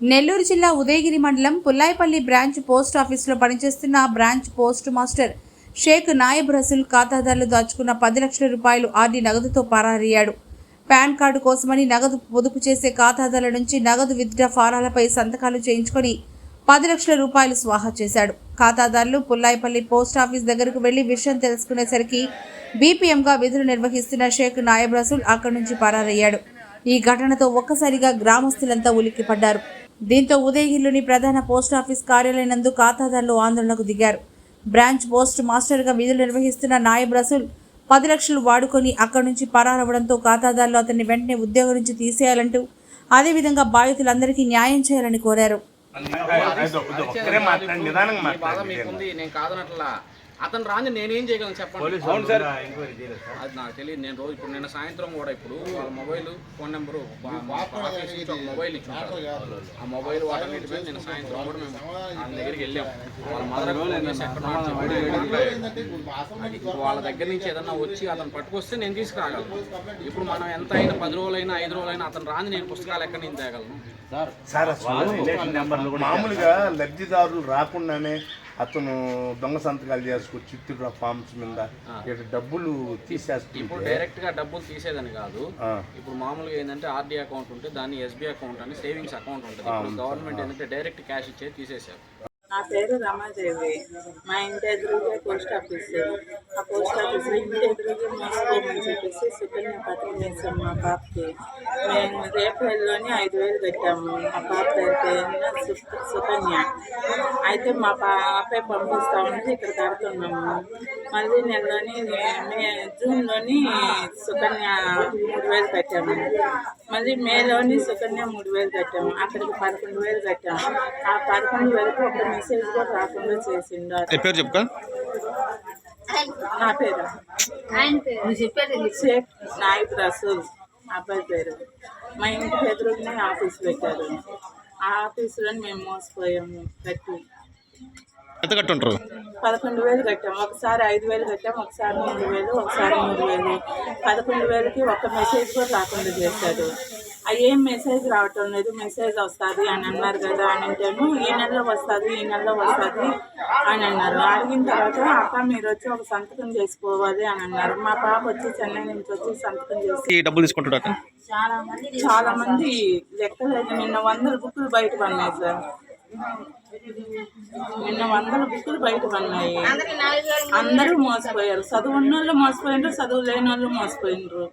నెల్లూరు జిల్లా ఉదయగిరి మండలం పుల్లాయిపల్లి branch post ఆఫీసులో పనిచేస్తున్న branch post master Shaik Nayab Rasool ఖాతాదారులు దాచుకున్న పది లక్షల రూపాయలు ఆర్డీ నగదుతో పరారయ్యాడు పాన్ కార్డు కోసమని నగదు పొదుపు చేసే ఖాతాదారుల నుంచి నగదు విత్డ్రా ఫారాలపై సంతకాలు చేయించుకొని పది లక్షల రూపాయలు స్వాహా చేశాడు. ఖాతాదారులు పుల్లాయిపల్లి పోస్ట్ ఆఫీస్ దగ్గరకు వెళ్ళి విషయం తెలుసుకునేసరికి బీపీఎంగా విధులు నిర్వహిస్తున్న షేక్ నాయబ్ రసూల్ అక్కడి నుంచి పరారయ్యాడు ఈ ఘటనతో ఒక్కసారిగా గ్రామస్తులంతా ఉలిక్కిపడ్డారు. దీంతో ఉదయగిరిలోని ప్రధాన పోస్ట్ ఆఫీస్ కార్యాలయం నందు ఖాతాదారులు ఆందోళనకు దిగారు. బ్రాంచ్ పోస్ట్ మాస్టర్గా విధులు నిర్వహిస్తున్న నాయబ్ రసూల్ పది లక్షలు వాడుకొని అక్కడి నుంచి పరారవడంతో ఖాతాదారులు అతన్ని వెంటనే ఉద్యోగం నుంచి తీసేయాలంటూ అదేవిధంగా బాధితులందరికీ న్యాయం చేయాలని కోరారు. నిదానంగా నేను అతను రాని నేనేం చేయగలను చెప్పండి? అవును సార్. అది నాకు తెలియదు. నేను రోజు ఇప్పుడు నిన్న సాయంత్రం కూడా ఇప్పుడు వాళ్ళ మొబైల్ ఫోన్ నెంబరు మొబైల్ ఆ మొబైల్ వాటన్నిటి మీద నిన్న సాయంత్రం కూడా మేము వాళ్ళ దగ్గరికి వెళ్ళాం. వాళ్ళ మదర్ వాళ్ళ దగ్గర నుంచి ఏదన్నా వచ్చి అతను పట్టుకొస్తే నేను తీసుకురాగలను. ఇప్పుడు మనం ఎంత అయినా పది రోజులైనా ఐదు రోజులైనా అతను రాని నేను పుస్తకాలు ఎక్కడ నుంచి తేగలను? మామూలుగా లబ్ధిదారులు రాకుండానే అతను దొంగ సంతకాలు చేసుకొచ్చి చిత్తూరు ఫార్మ్స్ మీద ఇక్కడ డబ్బులు ఇప్పుడు తీసేస్తుంటే డైరెక్ట్గా డబ్బులు తీసేదని కాదు. ఇప్పుడు మామూలుగా ఏంటంటే ఆర్డీ అకౌంట్ ఉంటే దాన్ని ఎస్బీ అకౌంట్ అని సేవింగ్స్ అకౌంట్ ఉంటుంది. ఇప్పుడు గవర్నమెంట్ ఏంటంటే డైరెక్ట్ క్యాష్ ఇచ్చే తీసేశారు. నా పేరు రమాదేవి. మా ఇంటి ఎదురుగా పోస్ట్ ఆఫీస్. ఆ పోస్ట్ ఆఫీస్ ఇంటి ఎదురుగా మోసుకోమని చెప్పేసి సుకన్య పథకం వేసాం మా పాపకి. మేము రేపల్లోనే ఐదు వేలు పెట్టాము మా పాప పేరు సుకన్య. అయితే మా పాపే పంపిస్తామని ఇక్కడ కడుతున్నాము. మళ్ళీ నెలలోని మే జూన్లోని సుకన్య మూడు వేలు కట్టాము. మళ్ళీ మేలోని సుకన్య మూడు వేలు కట్టాము. అక్కడికి పదకొండు వేలు కట్టాము. ఆ పదకొండు వేలకు ఒక మెసేజ్ కూడా రాకుండా చేసిండు పేరు చెప్పుకో. నా పేరు. షేక్ నాయక్ రసూల్. అబ్బాయి పేరు. మా ఇంటి ఎదురుగానే ఆఫీస్ పెట్టారు. ఆ ఆఫీసులో మేము మోసపోయాము కట్టి ఎంత కట్టుంటారు? పదకొండు వేలు కట్టాము. ఒకసారి ఐదు వేలు కట్టాము ఒకసారి మూడు వేలు ఒకసారి మూడు వేలు. పదకొండు వేలకి ఒక మెసేజ్ కూడా రాకుండా చేశారు. ఆ ఏం మెసేజ్ రావటం లేదు. మెసేజ్ వస్తుంది అని అన్నారు కదా అని అంటేను ఈ నెలలో వస్తుంది ఈ నెలలో వస్తుంది అని అన్నారు. అడిగిన తర్వాత అక్క మీరు వచ్చి ఒక సంతకం చేసుకోవాలి అని అన్నారు. మా పాప వచ్చి చెన్నై నుంచి వచ్చి సంతకం చేసి డబ్బులు తీసుకుంటాడట చాలా మంది లెక్కలేదు. నిన్న వందల బుక్కులు బయట పడినాయి సార్. నిన్న వందల బుక్కులు బయట పడినాయి. అందరూ మోసపోయారు. చదువు ఉన్న వాళ్ళు మోసపోయినారు చదువు లేని వాళ్ళు మోసపోయినారు.